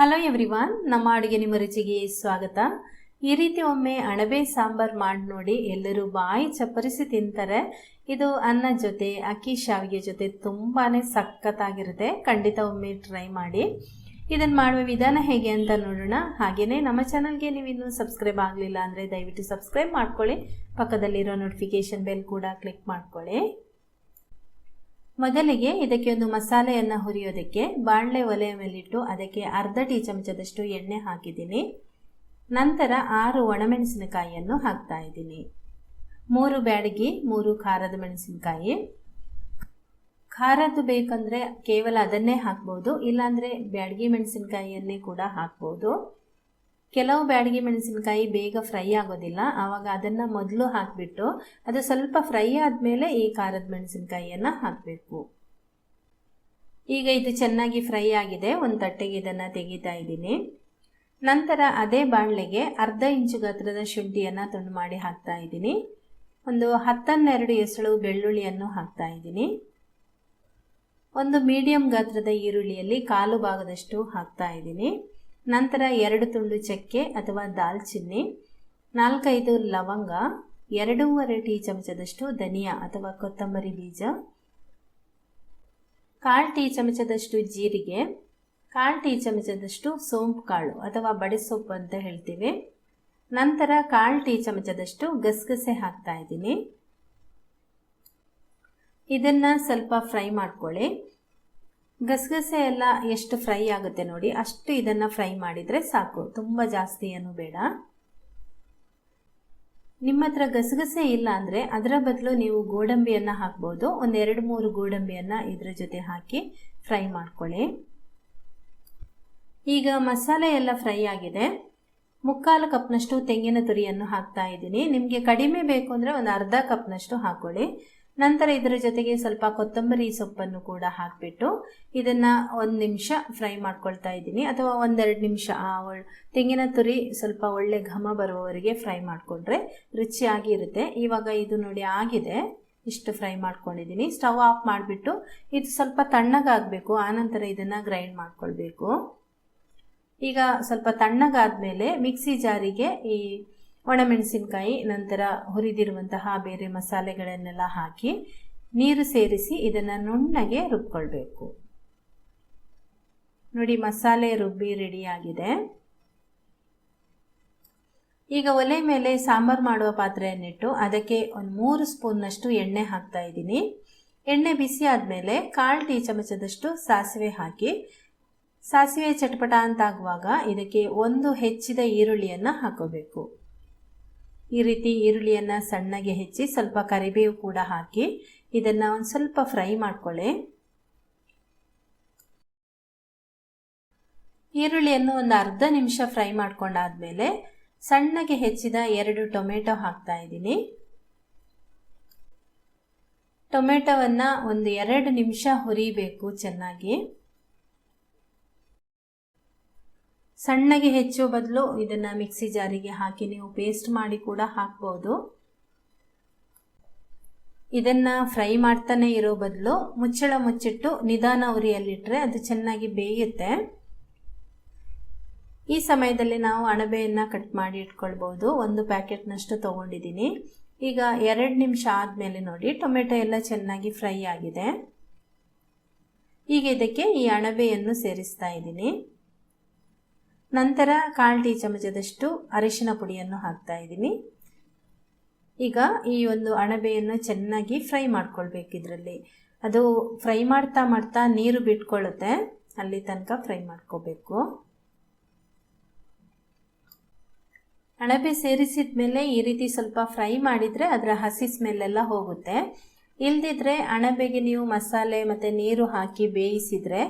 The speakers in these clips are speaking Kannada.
ಹಲೋ ಎವ್ರಿವಾನ್ ನಮ್ಮ ಅಡುಗೆ ನಿಮ್ಮ ರುಚಿಗೆ ಸ್ವಾಗತ. ಈ ರೀತಿ ಒಮ್ಮೆ ಅಣಬೆ ಸಾಂಬಾರ್ ಮಾಡಿ ನೋಡಿ ಎಲ್ಲರೂ ಬಾಯಿ ಚಪ್ಪರಿಸಿ ತಿಂತಾರೆ. ಇದು ಅನ್ನ ಜೊತೆ, ಅಕ್ಕಿ ಶಾವಿಗೆ ಜೊತೆ ತುಂಬಾ ಸಖತ್ತಾಗಿರುತ್ತೆ. ಖಂಡಿತ ಒಮ್ಮೆ ಟ್ರೈ ಮಾಡಿ. ಇದನ್ನು ಮಾಡುವ ವಿಧಾನ ಹೇಗೆ ಅಂತ ನೋಡೋಣ. ಹಾಗೆಯೇ ನಮ್ಮ ಚಾನಲ್ಗೆ ನೀವು ಇನ್ನೂ ಸಬ್ಸ್ಕ್ರೈಬ್ ಆಗಲಿಲ್ಲ ಅಂದರೆ ದಯವಿಟ್ಟು ಸಬ್ಸ್ಕ್ರೈಬ್ ಮಾಡ್ಕೊಳ್ಳಿ. ಪಕ್ಕದಲ್ಲಿರೋ ನೋಟಿಫಿಕೇಷನ್ ಬೆಲ್ ಕೂಡ ಕ್ಲಿಕ್ ಮಾಡ್ಕೊಳ್ಳಿ. ಮೊದಲಿಗೆ ಇದಕ್ಕೆ ಒಂದು ಮಸಾಲೆಯನ್ನು ಹುರಿಯೋದಕ್ಕೆ ಬಾಣಲೆ ಒಲೆಯ ಮೇಲಿಟ್ಟು ಅದಕ್ಕೆ ಅರ್ಧ ಟೀ ಚಮಚದಷ್ಟು ಎಣ್ಣೆ ಹಾಕಿದ್ದೀನಿ. ನಂತರ ಆರು ಒಣಮೆಣಸಿನಕಾಯಿಯನ್ನು ಹಾಕ್ತಾ ಇದ್ದೀನಿ. ಮೂರು ಬ್ಯಾಡಗಿ, ಮೂರು ಖಾರದ ಮೆಣಸಿನಕಾಯಿ. ಖಾರದ್ದು ಬೇಕಂದರೆ ಕೇವಲ ಅದನ್ನೇ ಹಾಕ್ಬೋದು, ಇಲ್ಲಾಂದರೆ ಬ್ಯಾಡಗಿ ಮೆಣಸಿನಕಾಯಿಯನ್ನೇ ಕೂಡ ಹಾಕ್ಬೋದು. ಕೆಲವು ಬ್ಯಾಡಗಿ ಮೆಣಸಿನಕಾಯಿ ಬೇಗ ಫ್ರೈ ಆಗೋದಿಲ್ಲ. ಆವಾಗ ಅದನ್ನು ಮೊದಲು ಹಾಕಿಬಿಟ್ಟು ಅದು ಸ್ವಲ್ಪ ಫ್ರೈ ಆದಮೇಲೆ ಈ ಖಾರದ ಮೆಣಸಿನಕಾಯಿಯನ್ನು ಹಾಕಬೇಕು. ಈಗ ಇದು ಚೆನ್ನಾಗಿ ಫ್ರೈ ಆಗಿದೆ. ಒಂದು ತಟ್ಟೆಗೆ ಇದನ್ನು ತೆಗಿತಾ ಇದ್ದೀನಿ. ನಂತರ ಅದೇ ಬಾಣಲೆಗೆ ಅರ್ಧ ಇಂಚು ಗಾತ್ರದ ಶುಂಠಿಯನ್ನು ತುಂಡು ಮಾಡಿ ಹಾಕ್ತಾ ಇದ್ದೀನಿ. ಒಂದು ಹತ್ತನ್ನೆರಡು ಎಸಳು ಬೆಳ್ಳುಳ್ಳಿಯನ್ನು ಹಾಕ್ತಾ ಇದ್ದೀನಿ. ಒಂದು ಮೀಡಿಯಂ ಗಾತ್ರದ ಈರುಳ್ಳಿಯಲ್ಲಿ ಕಾಲು ಭಾಗದಷ್ಟು ಹಾಕ್ತಾ ಇದ್ದೀನಿ. ನಂತರ ಎರಡು ತುಂಡು ಚಕ್ಕೆ ಅಥವಾ ದಾಲ್ಚಿನ್ನಿ ನಾಲ್ಕೈದು ಲವಂಗ, ಎರಡೂವರೆ ಟೀ ಚಮಚದಷ್ಟು ಧನಿಯಾ ಅಥವಾ ಕೊತ್ತಂಬರಿ ಬೀಜ, ಕಾಲು ಟೀ ಚಮಚದಷ್ಟು ಜೀರಿಗೆ, ಕಾಲು ಟೀ ಚಮಚದಷ್ಟು ಸೋಂಪು ಕಾಳು ಅಥವಾ ಬಡಿಸೊಪ್ಪು ಅಂತ ಹೇಳ್ತೀವಿ. ನಂತರ ಕಾಲು ಟೀ ಚಮಚದಷ್ಟು ಗಸಗಸೆ ಹಾಕ್ತಾ ಇದ್ದೀನಿ. ಇದನ್ನು ಸ್ವಲ್ಪ ಫ್ರೈ ಮಾಡ್ಕೊಳ್ಳಿ. ಗಸಗಸೆ ಎಲ್ಲ ಎಷ್ಟು ಫ್ರೈ ಆಗುತ್ತೆ ನೋಡಿ, ಅಷ್ಟು ಇದನ್ನು ಫ್ರೈ ಮಾಡಿದರೆ ಸಾಕು. ತುಂಬ ಜಾಸ್ತಿ ಏನು ಬೇಡ. ನಿಮ್ಮ ಹತ್ರ ಗಸಗಸೆ ಇಲ್ಲ ಅಂದರೆ ಅದರ ಬದಲು ನೀವು ಗೋಡಂಬಿಯನ್ನು ಹಾಕ್ಬೋದು. ಒಂದೆರಡು ಮೂರು ಗೋಡಂಬಿಯನ್ನು ಇದರ ಜೊತೆ ಹಾಕಿ ಫ್ರೈ ಮಾಡ್ಕೊಳ್ಳಿ. ಈಗ ಮಸಾಲೆ ಎಲ್ಲ ಫ್ರೈ ಆಗಿದೆ. ಮುಕ್ಕಾಲು ಕಪ್ನಷ್ಟು ತೆಂಗಿನ ತುರಿಯನ್ನು ಹಾಕ್ತಾ ಇದ್ದೀನಿ. ನಿಮಗೆ ಕಡಿಮೆ ಬೇಕು ಅಂದರೆ ಒಂದು ಅರ್ಧ ಕಪ್ನಷ್ಟು ಹಾಕ್ಕೊಳ್ಳಿ ನಂತರ ಇದರ ಜೊತೆಗೆ ಸ್ವಲ್ಪ ಕೊತ್ತಂಬರಿ ಸೊಪ್ಪನ್ನು ಕೂಡ ಹಾಕಿಬಿಟ್ಟು ಇದನ್ನು ಒಂದು ನಿಮಿಷ ಫ್ರೈ ಮಾಡ್ಕೊಳ್ತಾ ಇದ್ದೀನಿ. ಅಥವಾ ಒಂದೆರಡು ನಿಮಿಷ ತೆಂಗಿನ ತುರಿ ಸ್ವಲ್ಪ ಒಳ್ಳೆ ಘಮ ಬರುವವರೆಗೆ ಫ್ರೈ ಮಾಡಿಕೊಂಡ್ರೆ ರುಚಿಯಾಗಿ ಇರುತ್ತೆ. ಇವಾಗ ಇದು ನೋಡಿ ಆಗಿದೆ. ಇಷ್ಟು ಫ್ರೈ ಮಾಡ್ಕೊಂಡಿದ್ದೀನಿ. ಸ್ಟವ್ ಆಫ್ ಮಾಡಿಬಿಟ್ಟು ಇದು ಸ್ವಲ್ಪ ತಣ್ಣಗಾಗಬೇಕು. ಆನಂತರ ಇದನ್ನು ಗ್ರೈಂಡ್ ಮಾಡ್ಕೊಳ್ಬೇಕು. ಈಗ ಸ್ವಲ್ಪ ತಣ್ಣಗಾದ ಮೇಲೆ ಮಿಕ್ಸಿ ಜಾರಿಗೆ ಈ ಒಣಮೆಣಸಿನ್ಕಾಯಿ, ನಂತರ ಹುರಿದಿರುವಂತಹ ಬೇರೆ ಮಸಾಲೆಗಳನ್ನೆಲ್ಲ ಹಾಕಿ ನೀರು ಸೇರಿಸಿ ಇದನ್ನು ನುಣ್ಣಗೆ ರುಬ್ಕೊಳ್ಬೇಕು. ನೋಡಿ, ಮಸಾಲೆ ರುಬ್ಬಿ ರೆಡಿಯಾಗಿದೆ ಈಗ ಒಲೆ ಮೇಲೆ ಸಾಂಬಾರು ಮಾಡುವ ಪಾತ್ರೆಯನ್ನಿಟ್ಟು ಅದಕ್ಕೆ ಒಂದು ಮೂರು ಸ್ಪೂನ್ನಷ್ಟು ಎಣ್ಣೆ ಹಾಕ್ತಾ ಇದ್ದೀನಿ. ಎಣ್ಣೆ ಬಿಸಿ ಆದಮೇಲೆ ಕಾಲು ಟೀ ಚಮಚದಷ್ಟು ಸಾಸಿವೆ ಹಾಕಿ, ಸಾಸಿವೆ ಚಟಪಟ ಅಂತಾಗುವಾಗ ಇದಕ್ಕೆ ಒಂದು ಹೆಚ್ಚಿದ ಈರುಳ್ಳಿಯನ್ನು ಹಾಕೋಬೇಕು. ಈ ರೀತಿ ಈರುಳ್ಳಿಯನ್ನು ಸಣ್ಣಗೆ ಹೆಚ್ಚಿ ಸ್ವಲ್ಪ ಕರಿಬೇವು ಕೂಡ ಹಾಕಿ ಇದನ್ನು ಒಂದು ಸ್ವಲ್ಪ ಫ್ರೈ ಮಾಡ್ಕೊಳ್ಳಿ. ಈರುಳ್ಳಿಯನ್ನು ಒಂದು ಅರ್ಧ ನಿಮಿಷ ಫ್ರೈ ಮಾಡ್ಕೊಂಡಾದ್ಮೇಲೆ ಸಣ್ಣಗೆ ಹೆಚ್ಚಿದ ಎರಡು ಟೊಮೆಟೊ ಹಾಕ್ತಾ ಇದ್ದೀನಿ. ಟೊಮೆಟೊವನ್ನು ಒಂದು ಎರಡು ನಿಮಿಷ ಹುರಿಬೇಕು ಚೆನ್ನಾಗಿ. ಸಣ್ಣಗೆ ಹೆಚ್ಚುವ ಬದಲು ಇದನ್ನು ಮಿಕ್ಸಿ ಜಾರಿಗೆ ಹಾಕಿ ನೀವು ಪೇಸ್ಟ್ ಮಾಡಿ ಕೂಡ ಹಾಕ್ಬೋದು. ಇದನ್ನು ಫ್ರೈ ಮಾಡ್ತಾನೆ ಇರೋ ಬದಲು ಮುಚ್ಚಳ ಮುಚ್ಚಿಟ್ಟು ನಿಧಾನ ಉರಿಯಲ್ಲಿಟ್ಟರೆ ಅದು ಚೆನ್ನಾಗಿ ಬೇಯುತ್ತೆ. ಈ ಸಮಯದಲ್ಲಿ ನಾವು ಅಣಬೆಯನ್ನು ಕಟ್ ಮಾಡಿ ಇಟ್ಕೊಳ್ಬೋದು. ಒಂದು ಪ್ಯಾಕೆಟ್ನಷ್ಟು ತೊಗೊಂಡಿದ್ದೀನಿ. ಈಗ ಎರಡು ನಿಮಿಷ ಆದಮೇಲೆ ನೋಡಿ, ಟೊಮೆಟೊ ಎಲ್ಲ ಚೆನ್ನಾಗಿ ಫ್ರೈ ಆಗಿದೆ. ಈಗ ಇದಕ್ಕೆ ಈ ಅಣಬೆಯನ್ನು ಸೇರಿಸ್ತಾ ಇದ್ದೀನಿ. ನಂತರ ಕಾಲು ಟೀ ಚಮಚದಷ್ಟು ಅರಿಶಿನ ಪುಡಿಯನ್ನು ಹಾಕ್ತಾ ಇದ್ದೀನಿ. ಈಗ ಈ ಒಂದು ಅಣಬೆಯನ್ನು ಚೆನ್ನಾಗಿ ಫ್ರೈ ಮಾಡ್ಕೊಳ್ಬೇಕು ಇದರಲ್ಲಿ. ಅದು ಫ್ರೈ ಮಾಡ್ತಾ ಮಾಡ್ತಾ ನೀರು ಬಿಟ್ಕೊಳ್ಳುತ್ತೆ. ಅಲ್ಲಿ ತನಕ ಫ್ರೈ ಮಾಡ್ಕೋಬೇಕು. ಅಣಬೆ ಸೇರಿಸಿದ ಮೇಲೆ ಈ ರೀತಿ ಸ್ವಲ್ಪ ಫ್ರೈ ಮಾಡಿದರೆ ಅದರ ಹಸಿ ಸ್ಮೆಲ್ಲೆಲ್ಲ ಹೋಗುತ್ತೆ. ಇಲ್ದಿದ್ರೆ ಅಣಬೆಗೆ ನೀವು ಮಸಾಲೆ ಮತ್ತು ನೀರು ಹಾಕಿ ಬೇಯಿಸಿದರೆ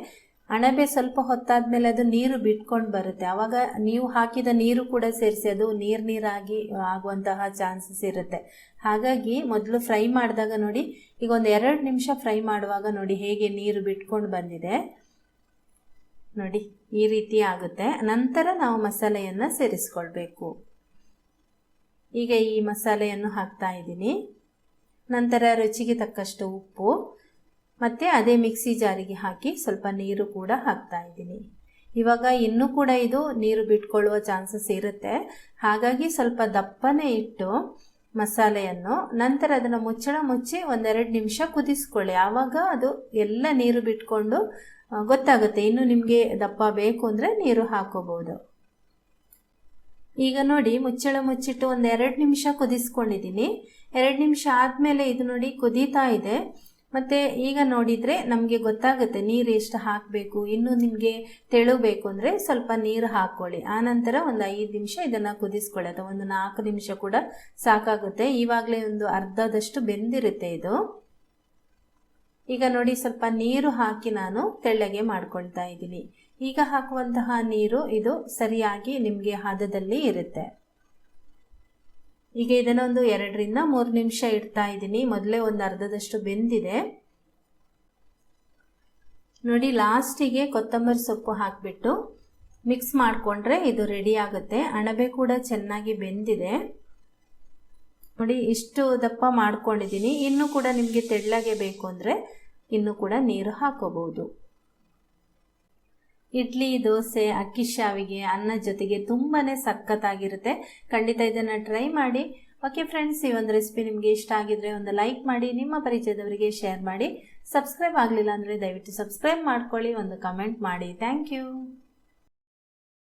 ಅಣಬೆ ಸ್ವಲ್ಪ ಹೊತ್ತಾದ್ಮೇಲೆ ಅದು ನೀರು ಬಿಟ್ಕೊಂಡು ಬರುತ್ತೆ. ಆವಾಗ ನೀವು ಹಾಕಿದ ನೀರು ಕೂಡ ಸೇರಿಸಿ ಅದು ನೀರು ನೀರಾಗಿ ಆಗುವಂತಹ ಚಾನ್ಸಸ್ ಇರುತ್ತೆ. ಹಾಗಾಗಿ ಮೊದಲು ಫ್ರೈ ಮಾಡಿದಾಗ ನೋಡಿ, ಈಗ ಒಂದು ಎರಡು ನಿಮಿಷ ಫ್ರೈ ಮಾಡುವಾಗ ನೋಡಿ ಹೇಗೆ ನೀರು ಬಿಟ್ಕೊಂಡು ಬಂದಿದೆ. ನೋಡಿ, ಈ ರೀತಿ ಆಗುತ್ತೆ. ನಂತರ ನಾವು ಮಸಾಲೆಯನ್ನು ಸೇರಿಸ್ಕೊಳ್ಬೇಕು. ಈಗ ಈ ಮಸಾಲೆಯನ್ನು ಹಾಕ್ತಾ ಇದ್ದೀನಿ. ನಂತರ ರುಚಿಗೆ ತಕ್ಕಷ್ಟು ಉಪ್ಪು. ಮತ್ತು ಅದೇ ಮಿಕ್ಸಿ ಜಾರಿಗೆ ಹಾಕಿ ಸ್ವಲ್ಪ ನೀರು ಕೂಡ ಹಾಕ್ತಾ ಇದ್ದೀನಿ. ಇವಾಗ ಇನ್ನೂ ಕೂಡ ಇದು ನೀರು ಬಿಟ್ಕೊಳ್ಳುವ ಚಾನ್ಸಸ್ ಇರುತ್ತೆ. ಹಾಗಾಗಿ ಸ್ವಲ್ಪ ದಪ್ಪನೇ ಇಟ್ಟು ಮಸಾಲೆಯನ್ನು ನಂತರ ಅದನ್ನು ಮುಚ್ಚಳ ಮುಚ್ಚಿ ಒಂದೆರಡು ನಿಮಿಷ ಕುದಿಸ್ಕೊಳ್ಳಿ. ಆವಾಗ ಅದು ಎಲ್ಲ ನೀರು ಬಿಟ್ಕೊಂಡು ಗೊತ್ತಾಗುತ್ತೆ ಇನ್ನು ನಿಮಗೆ ದಪ್ಪ ಬೇಕು ಅಂದರೆ ನೀರು ಹಾಕೋಬಹುದು ಈಗ ನೋಡಿ ಮುಚ್ಚಳ ಮುಚ್ಚಿಟ್ಟು ಒಂದು ಎರಡು ನಿಮಿಷ ಕುದಿಸ್ಕೊಂಡಿದ್ದೀನಿ. ಎರಡು ನಿಮಿಷ ಆದಮೇಲೆ ಇದು ನೋಡಿ ಕುದೀತಾ ಇದೆ. ಮತ್ತು ಈಗ ನೋಡಿದರೆ ನಮಗೆ ಗೊತ್ತಾಗುತ್ತೆ ನೀರು ಎಷ್ಟು ಹಾಕಬೇಕು, ಇನ್ನು ನಿಮಗೆ ತೆಳುಬೇಕು ಅಂದರೆ ಸ್ವಲ್ಪ ನೀರು ಹಾಕ್ಕೊಳ್ಳಿ ಆನಂತರ ಒಂದು ಐದು ನಿಮಿಷ ಇದನ್ನು ಕುದಿಸ್ಕೊಳ್ಳಿ, ಅಥವಾ ಒಂದು ನಾಲ್ಕು ನಿಮಿಷ ಕೂಡ ಸಾಕಾಗುತ್ತೆ. ಇವಾಗಲೇ ಒಂದು ಅರ್ಧದಷ್ಟು ಬೆಂದಿರುತ್ತೆ ಇದು. ಈಗ ನೋಡಿ ಸ್ವಲ್ಪ ನೀರು ಹಾಕಿ ನಾನು ತೆಳ್ಳಗೆ ಮಾಡ್ಕೊಳ್ತಾ ಇದ್ದೀನಿ. ಈಗ ಹಾಕುವಂತಹ ನೀರು ಇದು ಸರಿಯಾಗಿ ನಿಮಗೆ ಹದದಲ್ಲಿ ಇರುತ್ತೆ. ಈಗ ಇದನ್ನೊಂದು ಎರಡರಿಂದ ಮೂರು ನಿಮಿಷ ಇಡ್ತಾ ಇದ್ದೀನಿ. ಮೊದಲೇ ಒಂದು ಅರ್ಧದಷ್ಟು ಬೆಂದಿದೆ. ನೋಡಿ, ಲಾಸ್ಟಿಗೆ ಕೊತ್ತಂಬರಿ ಸೊಪ್ಪು ಹಾಕಿಬಿಟ್ಟು ಮಿಕ್ಸ್ ಮಾಡಿಕೊಂಡ್ರೆ ಇದು ರೆಡಿ ಆಗುತ್ತೆ. ಅಣಬೆ ಕೂಡ ಚೆನ್ನಾಗಿ ಬೆಂದಿದೆ. ನೋಡಿ, ಇಷ್ಟು ದಪ್ಪ ಮಾಡ್ಕೊಂಡಿದ್ದೀನಿ. ಇನ್ನೂ ಕೂಡ ನಿಮಗೆ ತೆಳ್ಳಗೆ ಬೇಕು ಅಂದರೆ ಇನ್ನೂ ಕೂಡ ನೀರು ಹಾಕೋಬಹುದು. ಇಡ್ಲಿ, ದೋಸೆ, ಅಕ್ಕಿ ಶಾವಿಗೆ, ಅನ್ನ ಜೊತೆಗೆ ತುಂಬಾ ಸಖತ್ತಾಗಿರುತ್ತೆ. ಖಂಡಿತ ಇದನ್ನು ಟ್ರೈ ಮಾಡಿ. ಓಕೆ ಫ್ರೆಂಡ್ಸ್ ಈ ಒಂದು ರೆಸಿಪಿ ನಿಮಗೆ ಇಷ್ಟ ಆಗಿದ್ರೆ ಒಂದು ಲೈಕ್ ಮಾಡಿ, ನಿಮ್ಮ ಪರಿಚಯದವರಿಗೆ ಶೇರ್ ಮಾಡಿ. ಸಬ್ಸ್ಕ್ರೈಬ್ ಆಗಲಿಲ್ಲ ಅಂದರೆ ದಯವಿಟ್ಟು ಸಬ್ಸ್ಕ್ರೈಬ್ ಮಾಡ್ಕೊಳ್ಳಿ, ಒಂದು ಕಮೆಂಟ್ ಮಾಡಿ. Thank you